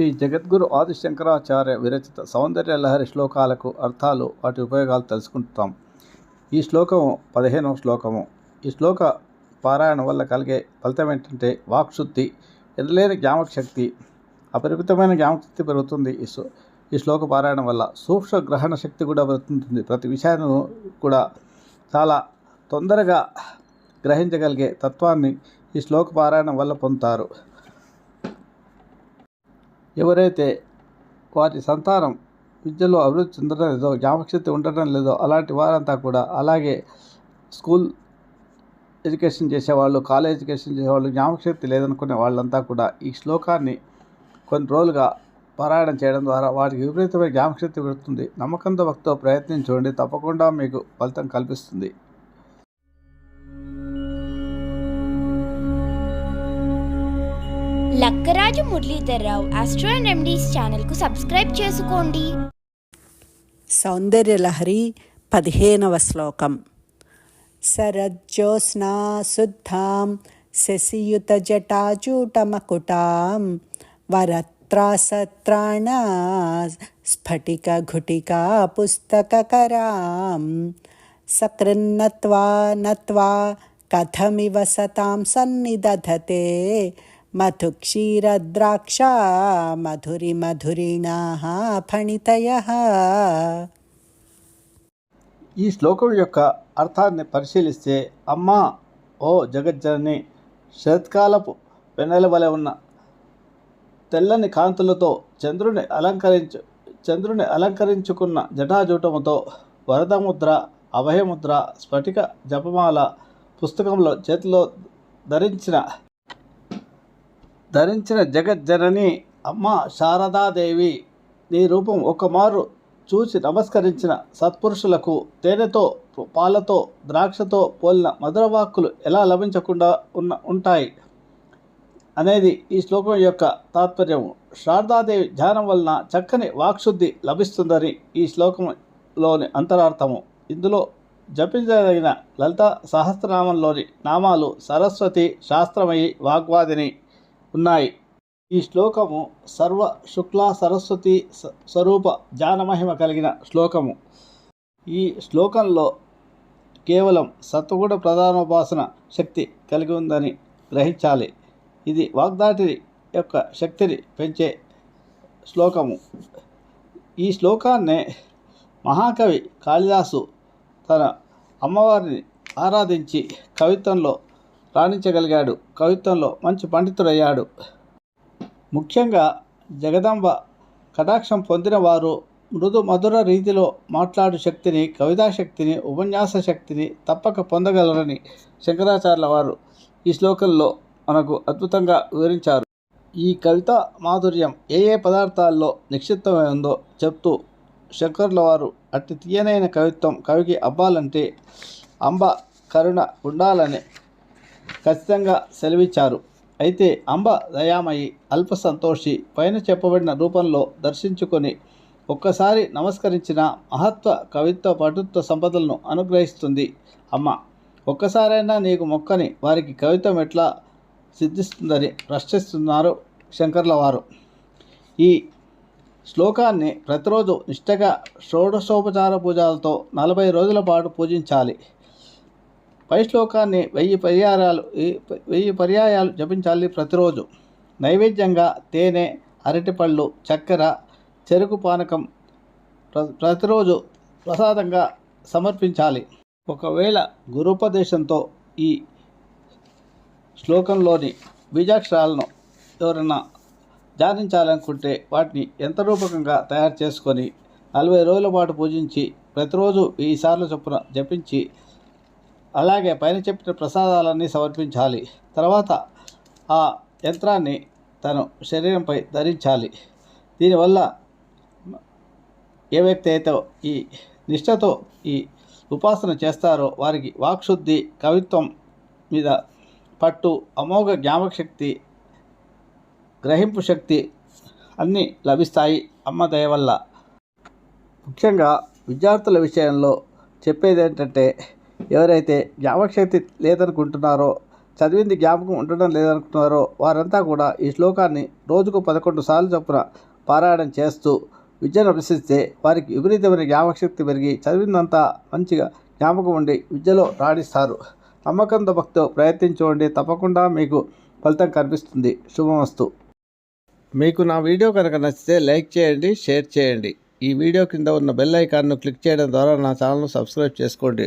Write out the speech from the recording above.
శ్రీ జగద్గురు ఆదిశంకరాచార్య విరచిత సౌందర్య లహరి శ్లోకాలకు అర్థాలు వాటి ఉపయోగాలు తెలుసుకుంటాం. ఈ శ్లోకము పదిహేనవ శ్లోకము. ఈ శ్లోక పారాయణం వల్ల కలిగే ఫలితం ఏంటంటే వాక్శుద్ధి ఎనలేని జ్ఞాపకశక్తి అపరిమితమైన జ్ఞాపకశక్తి పెరుగుతుంది. ఈ ఈ శ్లోక పారాయణం వల్ల సూక్ష్మ గ్రహణ శక్తి కూడా పెరుగుతుంది. ప్రతి విషయాన్ని కూడా చాలా తొందరగా గ్రహించగలిగే తత్వాన్ని ఈ శ్లోక పారాయణం వల్ల పొందుతారు. ఎవరైతే వారి సంతానం విద్యలో అభివృద్ధి చెందడం లేదో జ్ఞాపకశక్తి ఉండటం లేదో అలాంటి వారంతా కూడా అలాగే స్కూల్ ఎడ్యుకేషన్ చేసేవాళ్ళు కాలేజ్ ఎడ్యుకేషన్ చేసేవాళ్ళు జ్ఞాపకశక్తి లేదనుకునే వాళ్ళంతా కూడా ఈ శ్లోకాన్ని కొన్ని రోజులుగా పారాయణం చేయడం ద్వారా వాటికి విపరీతమైన జ్ఞాపకశక్తి పెడుతుంది. నమ్మకంతో భక్తితో ప్రయత్నించండి తప్పకుండా మీకు ఫలితం కల్పిస్తుంది. Lakkaraju Muralidhar Rao astro and remedies ఛానల్కు సబ్స్క్రైబ్ చేసుకోండి. సౌందర్యలహరి పదిహేనవ శ్లోకం. శరజ్యోత్స్నా శుద్ధాం శశియుతజటాచూటమకుటాం వరత్రాసత్రాణ స్ఫటిక ఘుటికా పుస్తకరాం సకృన్నత్వా నత్వా కథమివ సతాం సన్నిదధతే మధుక్షీరద్రాక్షా మధురి మధురిణా ఫణితయ ఈ శ్లోకం యొక్క అర్థాన్ని పరిశీలిస్తే అమ్మా ఓ జగజ్జనని శరత్కాలపు వెన్నెల వలె ఉన్న తెల్లని కాంతులతో చంద్రుని అలంకరించు చంద్రుని అలంకరించుకున్న జటాజూటముతో వరదముద్ర అభయముద్ర స్ఫటిక జపమాల పుస్తకంలో చేతిలో ధరించిన ధరించిన జగజ్జనని అమ్మ శారదాదేవి నీ రూపం ఒక మారు చూసి నమస్కరించిన సత్పురుషులకు తేనెతో పాలతో ద్రాక్షతో పోలిన మధురవాక్కులు ఎలా లభించకుండా ఉన్న ఉంటాయి? అనేది ఈ శ్లోకం యొక్క తాత్పర్యము. శారదాదేవి ధ్యానం వలన చక్కని వాక్శుద్ధి లభిస్తుందని ఈ శ్లోకంలోని అంతరార్థము. ఇందులో జపించదగిన లలిత సహస్రనామంలోని నామాలు సరస్వతి శాస్త్రమయి వాగ్వాదిని ఉన్నాయి. ఈ శ్లోకము సర్వ శుక్ల సరస్వతి స్వరూప జానమహిమ కలిగిన శ్లోకము. ఈ శ్లోకంలో కేవలం సత్వగుణ ప్రధానోపాసన శక్తి కలిగి ఉందని గ్రహించాలి. ఇది వాగ్దాటి యొక్క శక్తిని పెంచే శ్లోకము. ఈ శ్లోకాన్నే మహాకవి కాళిదాసు తన అమ్మవారిని ఆరాధించి కవిత్వంలో రాణించగలిగాడు. కవిత్వంలో మంచి పండితుడయ్యాడు. ముఖ్యంగా జగదంబ కటాక్షం పొందిన వారు మృదు మధుర రీతిలో మాట్లాడు శక్తిని కవితా శక్తిని ఉపన్యాస శక్తిని తప్పక పొందగలరని శంకరాచార్యుల వారు ఈ శ్లోకంలో మనకు అద్భుతంగా వివరించారు. ఈ కవిత మాధుర్యం ఏ ఏ పదార్థాల్లో నిక్షిప్తమై ఉందో చెప్తూ శంకర్ల వారు అట్టి తీయనైన కవిత్వం కవికి అబ్బాలంటే అంబ కరుణ ఉండాలని ఖచ్చితంగా సెలవిచ్చారు. అయితే అంబ దయామయి అల్ప సంతోషి పైన చెప్పబడిన రూపంలో దర్శించుకొని ఒక్కసారి నమస్కరించిన మహత్వ కవిత్వ పటుత్వ సంపదలను అనుగ్రహిస్తుంది. అమ్మ ఒక్కసారైనా నీకు మొక్కని వారికి కవిత్వం ఎట్లా సిద్ధిస్తుందని ప్రశ్నిస్తున్నారు శంకర్ల వారు ఈ శ్లోకాన్ని ప్రతిరోజు నిష్టగా షోడశోపచార పూజలతో నలభై రోజుల పాటు పూజించాలి. పై శ్లోకాన్ని వెయ్యి పర్యాయాలు వెయ్యి పర్యాయాలు జపించాలి ప్రతిరోజు. నైవేద్యంగా తేనె అరటిపళ్ళు చక్కెర చెరుకు పానకం ప్ర- ప్రతిరోజు ప్రసాదంగా సమర్పించాలి. ఒకవేళ గురుపదేశంతో ఈ శ్లోకంలోని బీజాక్షరాలను ఎవరైనా ధ్యానించాలనుకుంటే వాటిని ఎంత రూపకంగా తయారు చేసుకొని నలభై రోజుల పాటు పూజించి ప్రతిరోజు ఈసార్లు చొప్పున జపించి అలాగే పైన చెప్పిన ప్రసాదాలన్నీ సమర్పించాలి. తర్వాత ఆ యంత్రాన్ని తను శరీరంపై ధరించాలి. దీనివల్ల ఏ వ్యక్తి అయితే ఈ నిష్ఠతో ఈ ఉపాసన చేస్తారో వారికి వాక్శుద్ధి కవిత్వం మీద పట్టు అమోఘ జ్ఞాపక శక్తి గ్రహింపు శక్తి అన్నీ లభిస్తాయి అమ్మ దయ వల్ల. ముఖ్యంగా విద్యార్థుల విషయంలో చెప్పేది ఏంటంటే ఎవరైతే జ్ఞాపకశక్తి లేదనుకుంటున్నారో చదివింది జ్ఞాపకం ఉండడం లేదనుకుంటున్నారో వారంతా కూడా ఈ శ్లోకాన్ని రోజుకు పదకొండు సార్లు చొప్పున పారాయణం చేస్తూ విద్యను అభ్యసిస్తే వారికి విపరీతమైన జ్ఞాపకశక్తి పెరిగి చదివిందంతా మంచిగా జ్ఞాపకం ఉండి విద్యలో రాణిస్తారు. నమ్మకంతో భక్తితో ప్రయత్నించుకోండి తప్పకుండా మీకు ఫలితం కనిపిస్తుంది. శుభమస్తు. మీకు నా వీడియో కనుక నచ్చితే లైక్ చేయండి షేర్ చేయండి. ఈ వీడియో కింద ఉన్న బెల్ ఐకాన్ను క్లిక్ చేయడం ద్వారా నా ఛానల్ను సబ్స్క్రైబ్ చేసుకోండి.